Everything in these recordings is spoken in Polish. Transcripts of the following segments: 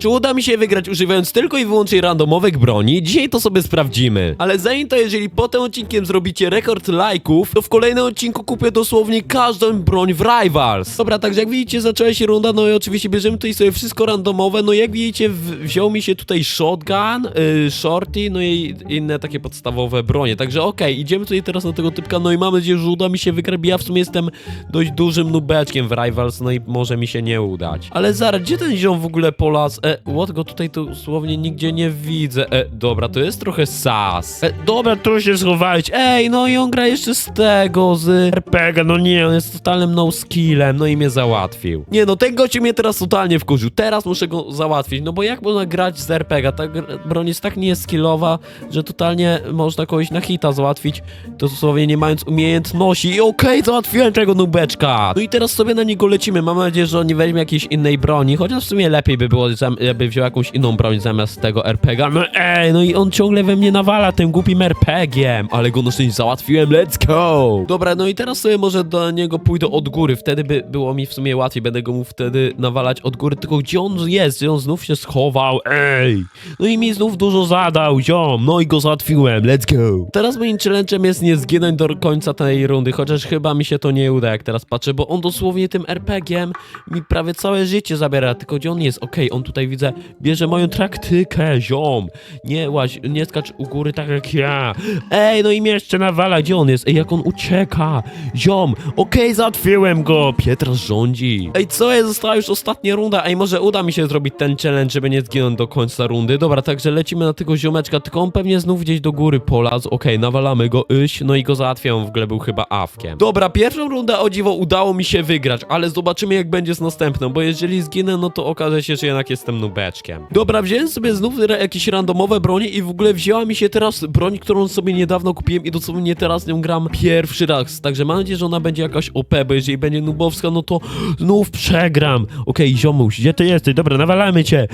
Czy uda mi się wygrać używając tylko i wyłącznie randomowych broni? Dzisiaj to sobie sprawdzimy. Ale zanim to, jeżeli po tym odcinkiem zrobicie rekord lajków, to w kolejnym odcinku kupię dosłownie każdą broń w Rivals. Dobra, także jak widzicie, zaczęła się runda, no i oczywiście bierzemy tutaj sobie wszystko randomowe, no jak widzicie, wziął mi się tutaj shotgun, yy, shorty, no i inne takie podstawowe bronie. Także okej, idziemy tutaj teraz na tego typka, no i mam nadzieję, że uda mi się wygrać, ja w sumie jestem dość dużym nubeczkiem w Rivals, no i może mi się nie udać. Ale zaraz, gdzie ten ziom w ogóle polas? E, what go tutaj dosłownie nigdzie nie widzę. E, dobra, to jest trochę sas. E, dobra, tu się schowałeś. Ej, no i on gra jeszcze z tego, z RPG, no nie, on jest totalnym no skillem, no i mnie załatwił. Nie no, ten gościu mnie teraz totalnie wkurzył, teraz muszę go załatwić, no bo jak można grać z RPG? Ta broń jest tak nieskillowa, że totalnie można kogoś na hita załatwić, dosłownie nie mając umiejętności i okej, załatwiłem tego nubeczka. No i teraz sobie na niego lecimy, mam nadzieję, że on nie weźmie jakiejś innej broni, chociaż w sumie lepiej by było, zam- jakby wziął jakąś inną broń zamiast tego RPG. No ej, no i on ciągle we mnie nawala tym głupim RPG-iem, ale go szczęście załatwiłem, let's go! Dobra, no i teraz sobie może do niego pójdę od góry, wtedy by było mi w sumie łatwiej, będę go mógł wtedy nawalać od góry, tylko gdzie on jest? Gdzie on znów się schował? Ej! No i mi znów dużo zadał, ziom, no i go załatwiłem, let's go! Teraz moim challenge'em jest nie zginąć do końca tej rundy, chociaż chyba mi się to nie uda, jak teraz patrzę, bo on dosłownie tym RPG-iem mi prawie całe życie zabiera, tylko gdzie on jest? Okej, on tutaj widzę, bierze moją traktykę, ziom! Nie łaź, nie skacz u góry tak jak ja! Ej, no i mnie jeszcze nawala, gdzie on jest? Ej, jak on ucieka! Ziom! Okej, załatwiłem go! Pietras rządzi! Ej, co jest? Została już ostatnia runda, ej, może uda mi się zrobić ten challenge, żeby nie zginąć do końca rundy. Dobra, także lecimy na tego ziomeczka, tylko on pewnie znów gdzieś do góry polazł. Okej, nawalamy go, iś, no i go załatwiam, w ogóle był chyba awkiem. Dobra, pierwszą rundę o dziwo udało mi się wygrać, ale zobaczymy jak będzie z następną, bo jeżeli zginę, no to okaże się, że jednak jestem nubeczkiem. Dobra, wziąłem sobie znów jakieś randomowe bronie i w ogóle wzięła mi się teraz broń, którą sobie niedawno kupiłem i dosłownie teraz nią gram pierwszy raz, także mam nadzieję, że ona będzie jakaś OP, bo jeżeli będzie nubowska, no to znów przegram. Okej, ziomuś, gdzie ty jesteś? Dobra, nawalamy cię.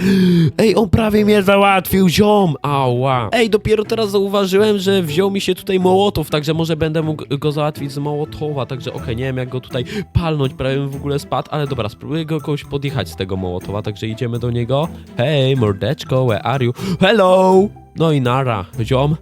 Ej, on prawie mnie załatwił, ziom! Ała. Ej, dopiero teraz zauważyłem, że wziął mi się tutaj mołotow, także może będę mógł go załatwić z mołotowa, także okej, nie wiem jak go tutaj palnąć, prawie w ogóle spadł, ale dobra, spróbuję go kogoś podjechać z tego mołotowa, także idziemy do niego. Hej, mordeczko, where are you? Hello! No i nara, ziom.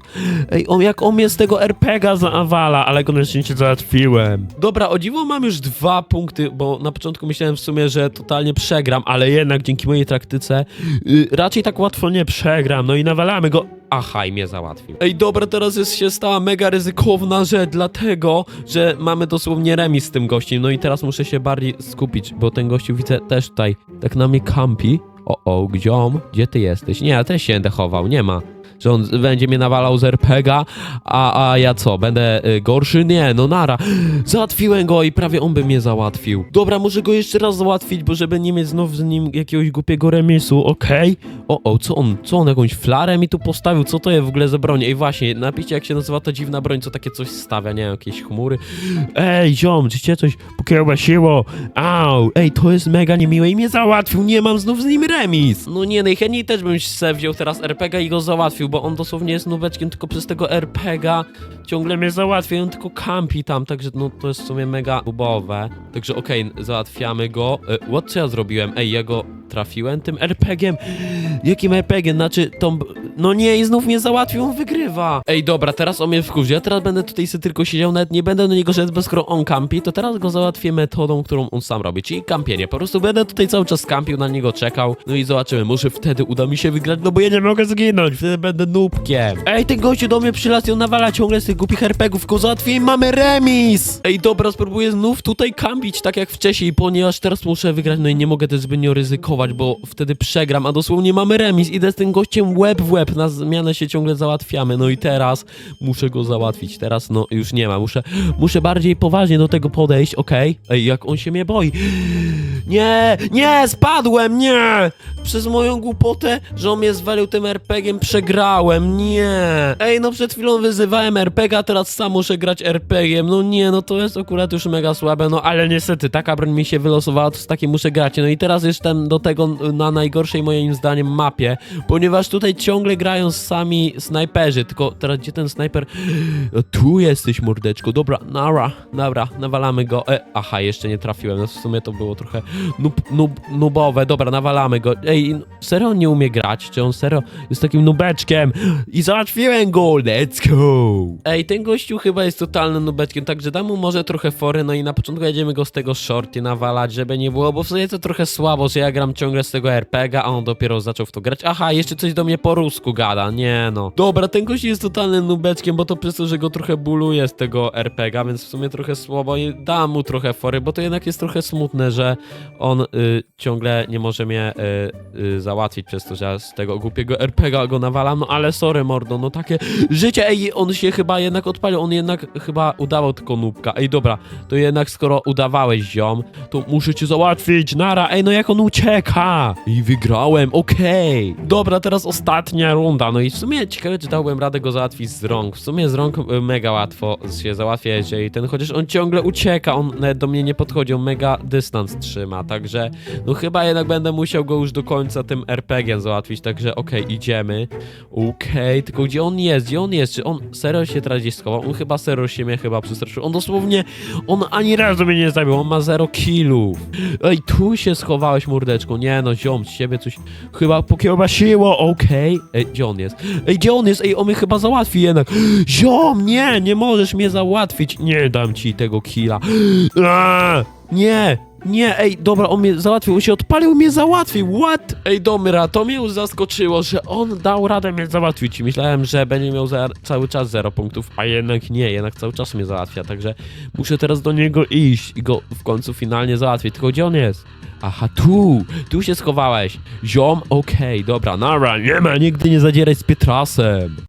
Ej, on, jak on mnie z tego RPGa zawala, ale go na szczęście załatwiłem. Dobra, o dziwo mam już dwa punkty, bo na początku myślałem w sumie, że totalnie przegram, ale jednak dzięki mojej taktyce y, raczej tak łatwo nie przegram. No i nawalamy go. Aha, i mnie załatwił. Ej, dobra, teraz jest się stała mega ryzykowna rzecz, dlatego, że mamy dosłownie remis z tym gościem. No i teraz muszę się bardziej skupić, bo ten gościu widzę też tutaj tak na mnie kampi. O, o, gdziom, gdzie ty jesteś? Nie, ja też się będę chował, nie ma że on będzie mnie nawalał z RPGa, a, a ja co, będę y, gorszy? Nie, no nara. Załatwiłem go i prawie on by mnie załatwił. Dobra, muszę go jeszcze raz załatwić, bo żeby nie mieć znów z nim jakiegoś głupiego remisu, okej? O, o, co on, co on, jakąś flarę mi tu postawił? Co to jest w ogóle za broń? Ej, właśnie, napiszcie jak się nazywa ta dziwna broń, co takie coś stawia, nie jakieś chmury. Ej, ziom, czy cię coś pokiełbasiło? Au, ej, to jest mega niemiłe i mnie załatwił, nie mam znów z nim remis. No nie, najchętniej też bym se wziął teraz RPGa i go załatwił, bo on dosłownie jest nubeczkiem tylko przez tego RPGa ciągle mnie załatwia, on tylko kampi tam, także no to jest w sumie mega bubowe. Także okej, załatwiamy go. E, what, co ja zrobiłem? Ej, ja go trafiłem tym RPG-iem. Jakim RPG? Znaczy, tą... No nie, i znów mnie załatwił, on wygrywa. Ej, dobra, teraz on mnie wkurzy. Ja teraz będę tutaj sobie tylko siedział, nawet nie będę do niego szedł, bo skoro on kampi, to teraz go załatwię metodą, którą on sam robi, czyli kampienie. Po prostu będę tutaj cały czas kampił, na niego czekał, no i zobaczymy, może wtedy uda mi się wygrać, no bo ja nie mogę zginąć, wtedy będę nubkiem. Ej, ten gościu do mnie on nawala ciągle z tych głupich RPGów, go załatwię i mamy remis! Ej, dobra, spróbuję znów tutaj kampić, tak jak wcześniej, ponieważ teraz muszę wygrać, no i nie mogę też zbytnio ryzykować, bo wtedy przegram, a dosłownie mamy remis, idę z tym gościem łeb w łeb, na zmianę się ciągle załatwiamy, no i teraz muszę go załatwić, teraz no już nie ma, muszę, muszę bardziej poważnie do tego podejść, okej? Ej, jak on się mnie boi. Nie, nie, spadłem, nie! Przez moją głupotę, że on mnie zwalił tym RPG-iem, przegrałem, nie! Ej, no przed chwilą wyzywałem RPG, a teraz sam muszę grać RPG-iem, no nie, no to jest akurat już mega słabe, no ale niestety taka broń mi się wylosowała, to z takiej muszę grać, no i teraz jestem do tego na najgorszej moim zdaniem mapie, ponieważ tutaj ciągle grają sami snajperzy, tylko teraz gdzie ten snajper? Tu jesteś, mordeczko, dobra, nara, dobra, nawalamy go, e, aha, jeszcze nie trafiłem, no w sumie to było trochę nub, nub, nubowe, dobra, nawalamy go, ej, serio on nie umie grać, czy on serio jest takim nubeczkiem? I załatwiłem go, let's go! Ej, ten gościu chyba jest totalnym nubeczkiem, także dam mu może trochę fory, no i na początku jedziemy go z tego shorty nawalać, żeby nie było, bo w sumie to trochę słabo, że ja gram ciągle z tego RPG, a on dopiero zaczął w to grać. Aha, jeszcze coś do mnie po rusku gada, nie no. Dobra, ten gość jest totalnym nubeczkiem, bo to przez to, że go trochę buluje z tego RPG, więc w sumie trochę słabo i dam mu trochę fory, bo to jednak jest trochę smutne, że on y, ciągle nie może mnie y, y, załatwić przez to, że ja z tego głupiego RPG go nawalam, no ale sorry mordo, no takie życie, ej, on się chyba jednak odpalił, on jednak chyba udawał tylko nubka, ej dobra, to jednak skoro udawałeś ziom, to muszę cię załatwić, nara, ej no jak on i wygrałem, okej, dobra, teraz ostatnia runda, no i w sumie ciekawe, czy dałbym radę go załatwić z rąk, w sumie z rąk y, mega łatwo się załatwia, jeżeli ten, chociaż on ciągle ucieka, on nawet do mnie nie podchodzi, on mega dystans trzyma, także no chyba jednak będę musiał go już do końca tym RPG-iem załatwić, także okej, idziemy. Okej, tylko gdzie on jest? Gdzie on jest? Czy on serio się gdzieś schował? On chyba serio się mnie chyba przestraszył. On dosłownie, on ani razu mnie nie zabił, on ma zero killów. Ej, tu się schowałeś, mordeczko. Nie no, ziom, z ciebie coś chyba pokiełbasiło, okej. Ej, gdzie on jest? Ej, gdzie on jest? Ej, on mnie chyba załatwi jednak. Ziom, nie, nie możesz mnie załatwić. Nie dam ci tego killa. Aaa, nie, nie, ej, dobra, on mnie załatwił, on się odpalił, mnie załatwił, what? Ej, Domra, to mnie już zaskoczyło, że on dał radę mnie załatwić. Myślałem, że będzie miał cały czas 0 punktów, a jednak nie, jednak cały czas mnie załatwia, także muszę teraz do niego iść i go w końcu finalnie załatwić. Tylko gdzie on jest? Aha, tu, tu się schowałeś. Ziom, okej, dobra, nara, nie ma, nigdy nie zadzierać z Pietrasem.